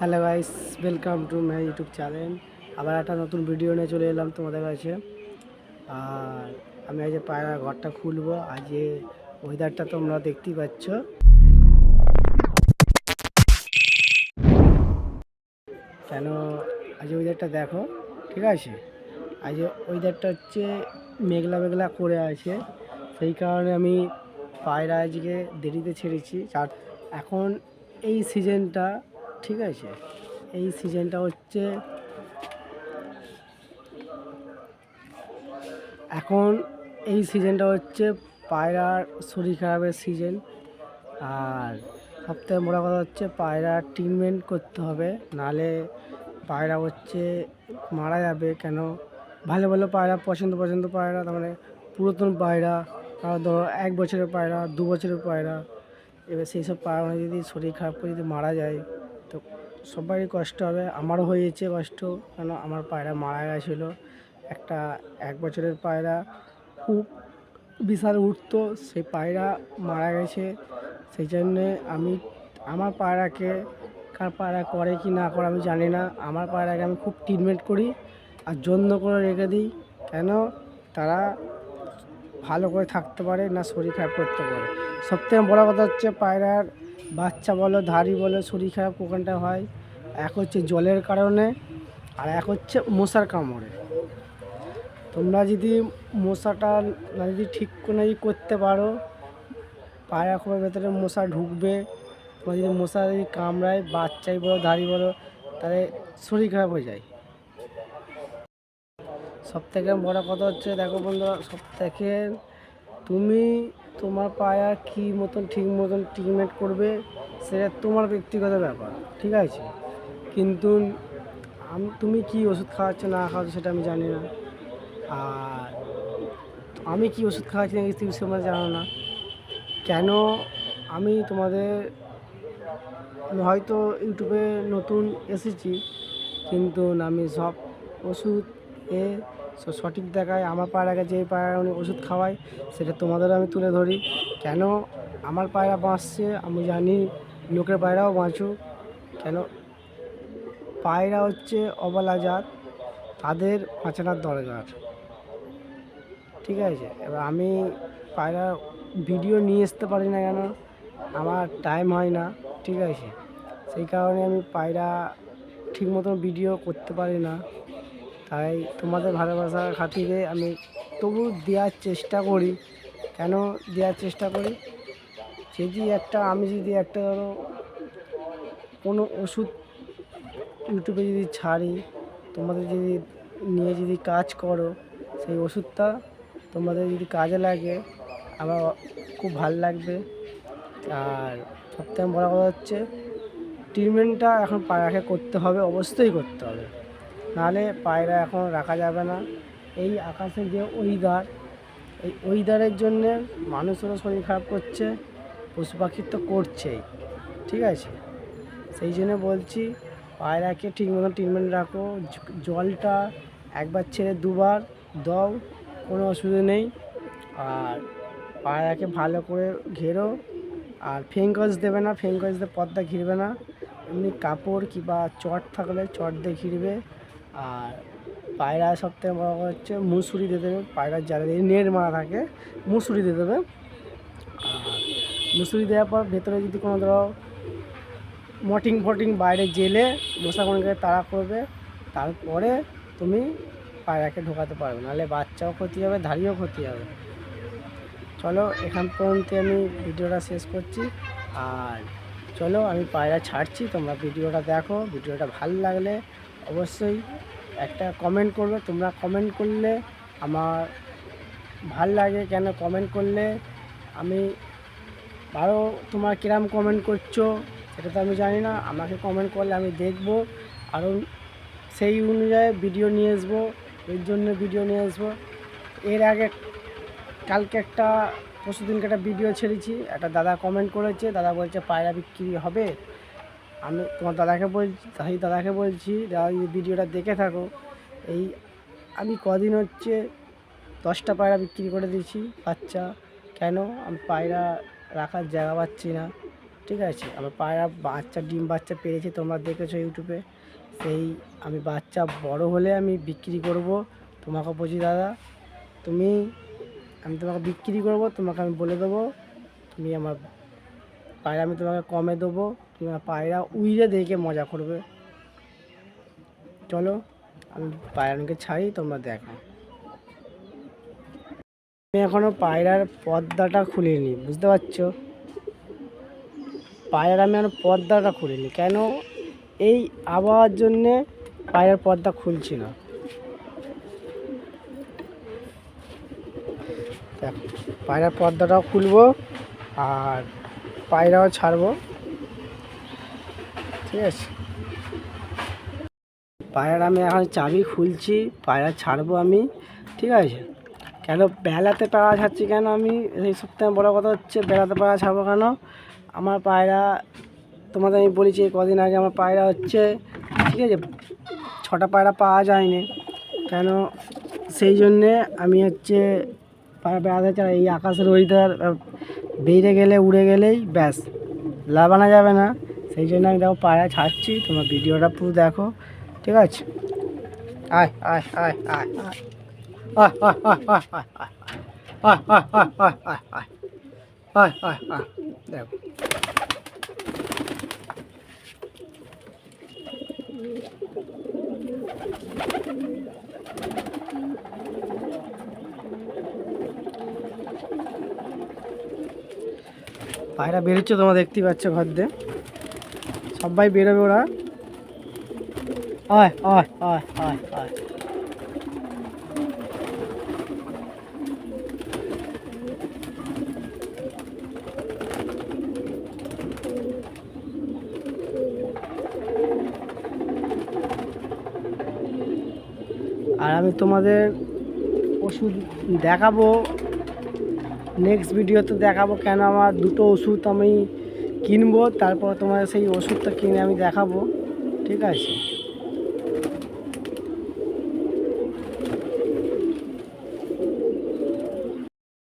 Hello guys welcome to my YouTube channel আবার একটা নতুন ভিডিও নিয়ে চলে এলাম তোমাদের কাছে। আর আমি আজ পায়রা ঘরটা খুলবো। আজ ওয়েদারটা তোমরা দেখতেই পাচ্ছ। কেন আজ ওয়েদারটা দেখো, ঠিক আছে? আজ ওয়েদারটা হচ্ছে মেঘলা মেঘলা করে আছে। সেই কারণে আমি পায়রা আজকে দেরিতে ছেড়েছি। চার এখন এই সিজনটা ঠিক আছে। এই সিজনটা হচ্ছে এখন এই সিজনটা হচ্ছে পায়রার শরীর খারাপের সিজন আর সবথেকে বড়ো কথা হচ্ছে পায়রার ট্রিটমেন্ট করতে হবে, নাহলে পায়রা হচ্ছে মারা যাবে কেন? ভালো ভালো পায়রা, পছন্দ পছন্দ পায়রা, তার মানে পুরাতন পায়রা ধরো এক বছরের পায়রা, দু বছরের পায়রা, এবার সেই সব পায়রা যদি শরীর খারাপ করে যদি মারা যায় সবারই কষ্ট হবে, আমারও হয়েছে কষ্ট, কেন আমার পায়রা মারা গেছিল। একটা এক বছরের পায়রা খুব বিশাল উঠতো, সেই পায়রা মারা গেছে। সেই জন্যে আমি, আমার পায়রাকে কার পায়রা করে কি না করে আমি জানি না। আমার পায়রাকে আমি খুব ট্রিটমেন্ট করি আর যত্ন করে রেখে দিই, কেন তারা ভালো করে থাকতে পারে না শরীর খারাপ করতে পারে। সবথেকে বড় কথা হচ্ছে পায়রার বাচ্চা বলো ধাড়ি বলো শরীর খারাপ কোখানটা হয়। এক হচ্ছে জলের কারণে, আর এক হচ্ছে মশার কামড়ে। তোমরা যদি মশাটা যদি ঠিক ই করতে পারো পায়রা খোপের ভেতরে মশা ঢুকবে, তোমার যদি মশা যদি কামড়ায়, বাচ্চাই বলো ধাড়ি বলো, তাহলে শরীর খারাপ হয়ে যায়। সব থেকে বড় কথা হচ্ছে, দেখো বন্ধুরা সব থেকে তুমি তোমার পায়া কী মতন, ঠিক মতন ট্রিটমেন্ট করবে, সেটা তোমার ব্যক্তিগত ব্যাপার, ঠিক আছে? কিন্তু তুমি কি ওষুধ খাওয়াচ্ছ, না খাওয়াচ্ছ, সেটা আমি জানি না। আর আমি কি ওষুধ খাওয়াচ্ছি, না কিছু তোমরা জানো না। কেন আমি তোমাদের হয়তো ইউটিউবে নতুন এসেছি, কিন্তু আমি সব ওষুধ এ স- সঠিক দেখায় আমার পায়রাকে যেই পায়রা উনি ওষুধ খাওয়াই সেটা তোমাদেরও আমি তুলে ধরি। কেন আমার পায়রা বাঁচছে, আমি জানি লোকের পায়রাও বাঁচুক। কেন পায়রা হচ্ছে অবলা জাত, তাদের বাঁচানোর দরকার। ঠিক আছে? এবার আমি পায়রা ভিডিও নিয়ে আসতে পারি না কেন, আমার টাইম হয় না। ঠিক আছে? সেই কারণে আমি পায়রা ঠিক মতো ভিডিও করতে পারি না। তাই তোমাদের ভালোবাসার খাতিরে আমি তবু দেওয়ার চেষ্টা করি। কেন দেওয়ার চেষ্টা করি? যদি একটা, আমি যদি একটা ধরো, কোনো ওষুধ ইউটিউবে যদি ছাড়ি, তোমাদের যদি নিয়ে যদি কাজ করো, সেই ওষুধটা তোমাদের যদি কাজে লাগে, আমার খুব ভালো লাগবে। আর সবথেকে বড় কথা হচ্ছে ট্রিটমেন্টটা এখন পায়রাকে করতে হবে, অবশ্যই করতে হবে। নাহলে পায়রা এখন রাখা যাবে না। এই আকাশের যে ওইদার এই ওইদারের জন্যে মানুষেরও শরীর খারাপ করছে, পশু পাখির তো করছেই, ঠিক আছে? সেই জন্য বলছি, পায়রাকে ঠিক মতন ট্রিটমেন্ট রাখো জলটা একবার ছেড়ে দুবার দাও, কোনো অসুবিধা নেই। আর পায়রাকে ভালো করে ঘেরো, আর ফেঙ্কস দেবে না ফেঙ্কস দিয়ে পর্দা ঘিরবে না। এমনি কাপড় কিংবা চট থাকলে চট দিয়ে ঘিরবে। আর পায়রা সবথেকে বড় হচ্ছে মুসুরি দিয়ে দেবে, পায়রার জালে দিয়ে নেট মারা থাকে, মুসুরি দিয়ে দেবে। মুসুরি দেওয়ার পর ভেতরে যদি কোনো ধরো মটিং ফটিং বাইরে জেলে মশা কোনকে তাড়া করবে, তারপরে তুমি পায়রাকে ঢোকাতে পারবে। নাহলে বাচ্চাও ক্ষতি হবে, ধাড়িও ক্ষতি হবে। চলো, এখান পর্যন্ত আমি ভিডিওটা শেষ করছি। আর চলো, আমি পায়রা ছাড়ছি, তোমরা ভিডিওটা দেখো, ভিডিওটা ভালো লাগলে অবশ্যই একটা কমেন্ট করবে। তোমরা কমেন্ট করলে আমার ভালো লাগে কেন কমেন্ট করলে। আমি আরও তোমার কিরাম কমেন্ট করছ সেটা তো আমি জানি না। আমাকে কমেন্ট করলে আমি দেখব। আরও সেই অনুযায়ী ভিডিও নিয়ে আসব। এর জন্য ভিডিও নিয়ে আসব। এর আগে কালকে একটা পরশু দিনকে একটা ভিডিও ছেড়েছি। একটা দাদা কমেন্ট করেছে। দাদা বলছে, পায়রা বিক্রি হবে? আমি তোমার দাদাকে বলছি, তাই দাদাকে বলছি, দাদা, এই ভিডিওটা দেখে থাকো। এই আমি কদিন হচ্ছে দশটা পায়রা বিক্রি করে দিয়েছি, বাচ্চা। কেন? আমি পায়রা রাখার জায়গা পাচ্ছি না। ঠিক আছে আমার পায়রা, বাচ্চা, ডিম বাচ্চা পেরেছে, তোমরা দেখেছ ইউটিউবে। সেই আমি বাচ্চা বড় হলে আমি বিক্রি করব। তোমাকে বলছি, দাদা, তুমি, আমি তোমাকে বিক্রি করব, তোমাকে আমি বলে দেবো। তুমি আমার পায়রা আমি তোমাকে কমে দেবো। তুমি আমার পায়রা উইরে দেখে মজা করবে। চলো, আমি পায়রাকে ছাড়ি, তোমরা দেখো। আমি এখনও পায়রার পর্দাটা খুলিনি, বুঝতে পারছ? পায়রার আমি এখনও পর্দাটা খুলিনি, কেন এই আবহাওয়ার জন্যে পায়রার পর্দা খুলছি না? পায়রার পর্দাটাও খুলবো আর পায়রাও ছাড়বো। ঠিক আছে। পায়রার আমি এখন চাবি খুলছি, পায়রা ছাড়বো আমি, ঠিক আছে। কেন বেলাতে পায়রা ছাড়ছি কেন আমি? এই সপ্তাহে বড় কথা হচ্ছে, বেলাতে পায়রা ছাড়বো কেন? আমার পায়রা, তোমাদের আমি বলেছি কদিন আগে আমার পায়রা হচ্ছে, ঠিক আছে, ছটা পায়রা পাওয়া যায়নি। কেন? সেই জন্যে আমি হচ্ছে পায়রা বেড়াতে চাই, এই আকাশের ওয়েদার বেড়ে গেলে, উড়ে গেলেই ব্যাস লাভানো যাবে না। সেই জন্য আমি দেখো পায়রা ছাড়ছি তোমার ভিডিওটা পুরো দেখো ঠিক আছে আয় আয় আয় দেখো পায়রা বেরোচ্ছে তোমরা দেখতেই পাচ্ছ ঘর দিয়ে সবাই বেরোবে ওরা। আয় আয় আয় আয় আয়। আর আমি তোমাদের ওষুধ দেখাবো। নেক্সট ভিডিওতে দেখাবো কেন আমার দুটো ওষুধ আমি কিনবো তারপর তোমার সেই ওষুধটা কিনে আমি দেখাবো ঠিক আছে?